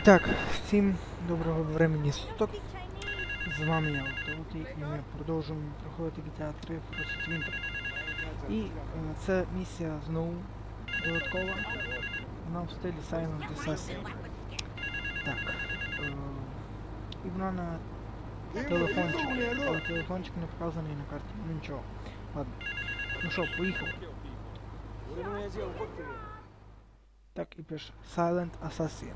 І так, всім доброго времені суток. З вами я Автоути, і ми продовжуємо проходити GTA 3 Frost Winter. І е, це місія знову додаткова. Вона в стилі Silent Assassin. Так. Е, і вона на телефончик. Але телефончик не показаний на карті. Ну нічого. Ладно. Ну що, поїхали. Так і пише Silent Assassin.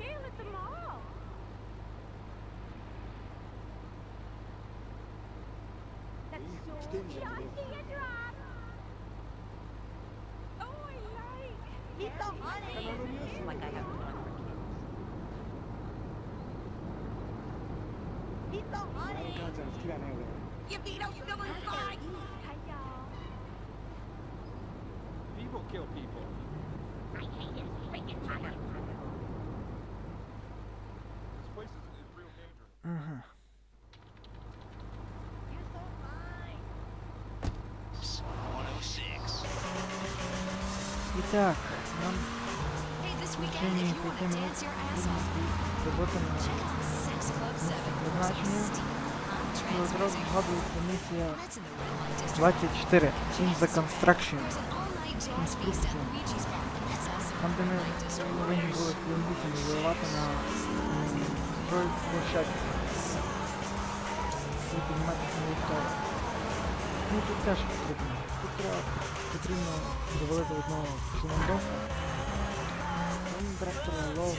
Sale at the mall. That's so yucky and drop. Oh, I like. Eat the honey. Like I have fun for kids. Eat the honey. You beat up still inside. Hi, y'all. People kill people. I hate it. Make it Ага. You're so fine. 106. І так, нам Hey, this weekend, if you want to dance your ass off, робота на check out Sex Club 7. Призначення. Some steamy, hot trance Одразу music. згадується місія That's in the Red Light District. 24 In the Construction. Also Там, де ми повинні були колумбійцями воювати на стройплощадці. І підніматися на ліфтові. Ну тут теж потрібно. Тут треба потрібно завалити одного шумандоса. Він директор Лов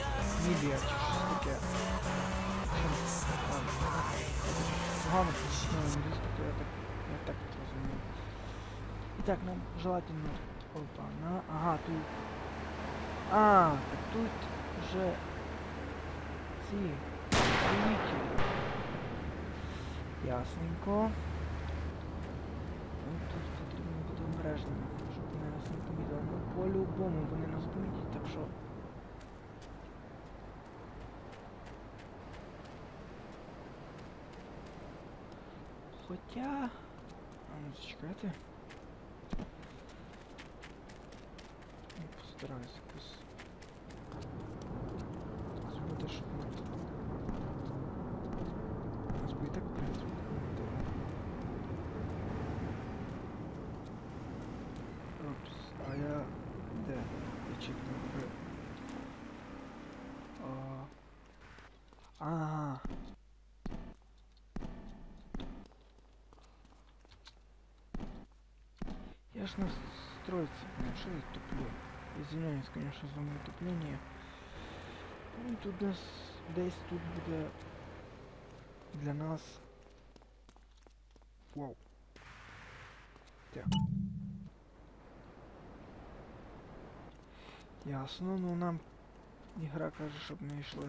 Мідія чи щось таке. Погано на англійську, то я так, я так розумію. І так, нам желательно... Опа, на... Ага, тут... А, тут вже ці свідки. Ясненько. Ну, Тут потрібно бути обережним, щоб вони нас не помітили. Ну, по-любому вони нас помітять, так що. Хоча... А ну зачекайте. Постараюсь якось зробити, щоб ми... де? Я чекну робив. А... Я ж на стройце, блин, что я туплю? Извиняюсь, конечно, за моє тупление. Ну, тут десь, десь тут буде для нас... Вау. Так. Ясно, ну нам ігра каже, щоб ми йшли.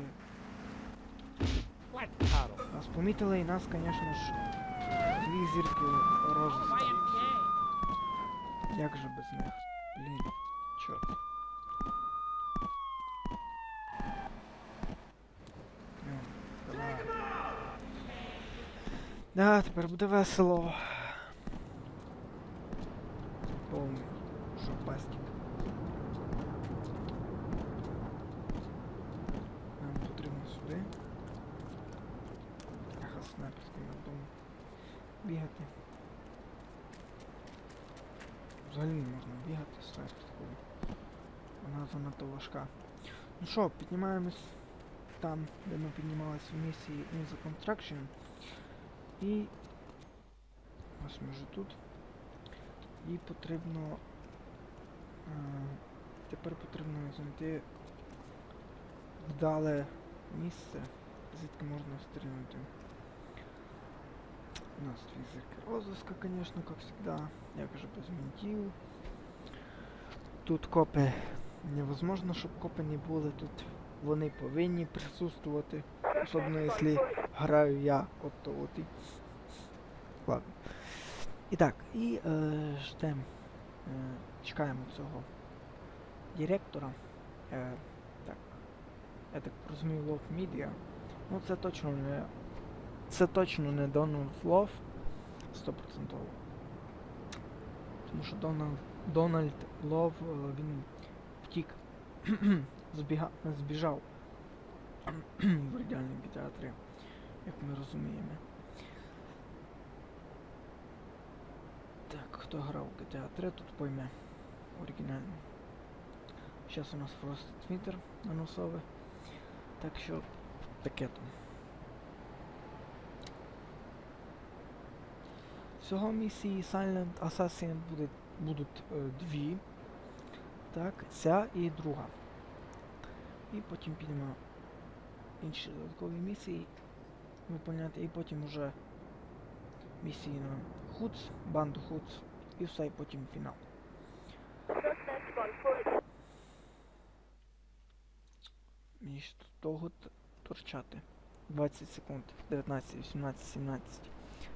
Нас помітили і нас, конечно ж, дві зірки розіска. Як же без них? Блін, чорт. Ну. Да, тепер буде весело. Повний шопастик. Нам потрібно сюди. Ага, снайперський надумав. Бігати. Взагалі не можна бігати з снайперською. Вона занадто важка. Ну що, піднімаємось там, де ми піднімалися в місії In the Construction. І ось ми вже тут. І потрібно. е, тепер потрібно знайти вдале місце, звідки можна стрільнути. У нас зірки розыска, конечно, как всегда. Як же без ментів. Тут копи невозможно, щоб копи не були. Тут вони повинні присутствувати. Особливо, якщо граю я, от то от і. Ладно. І так, і е, ждем. Е, чекаємо цього директора. Е, так. Я так розумію, Love Media. Ну це точно не. Це точно не Love. 100%. Тому що Donald Дональд Лов, е, він втік, збіга, збіжав в оригінальному GTA 3, як ми розуміємо. Так, хто грав в GTA 3, тут пойме оригінально. Зараз у нас просто Twitter анонсове. Так що таке там. Всього місії Silent Assassin буде, будуть е, дві. Так, ця і друга. І потім підемо інші додаткові місії виповняти, і потім уже місії на Хуц, банду Хуц, і все, і потім фінал. Мені тут довго торчати. 20 секунд. 19, 18, 17,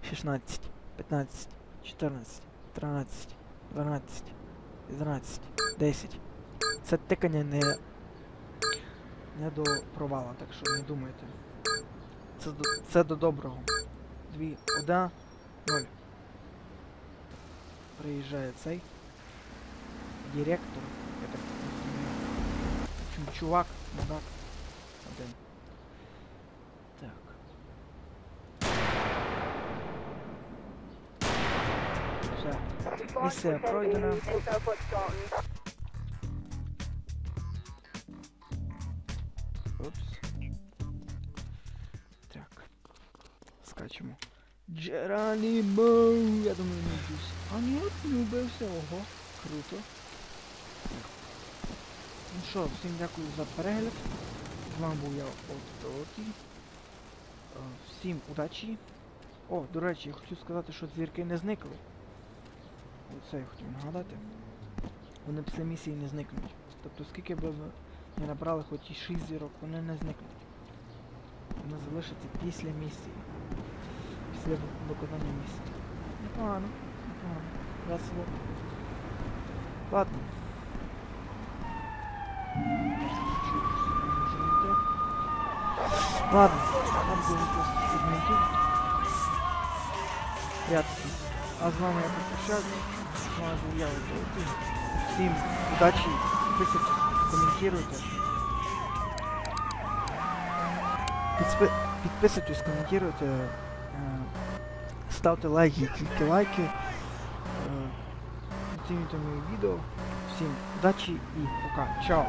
16, 15, 14, 13, 12, 11, 10. Це тикання не, не до провала, так що не думайте. Це до, це до доброго. Дві, одна, ноль. Приїжджає цей директор, я так розумію. Чувак, мудак. Один. Так. Все. Місія пройдена. Опс. Так. Скачемо. Джеранімо! Я думаю, не вбився. А ні, не вбився. Ого, круто. Ну що, всім дякую за перегляд. З вами був я Ототі. Всім удачі. О, до речі, я хотів сказати, що зірки не зникли. Оце я хотів нагадати. Вони після місії не зникнуть. Тобто скільки б ви не набрали хоч і 6 зірок, вони не зникнуть. Вони залишаться після місії. Після виконання місії. Непогано, непогано. Весело. Ладно. Ладно, нам дуже просто підмінтів. Рядки. А з вами я попрощаюсь. Був я Ототі. Всім удачі, підписуйтесь, коментуйте. Підписуйтесь, коментуйте, ставте лайки, тільки лайки. Оцінюйте моє відео. Всім удачі і пока. Чао!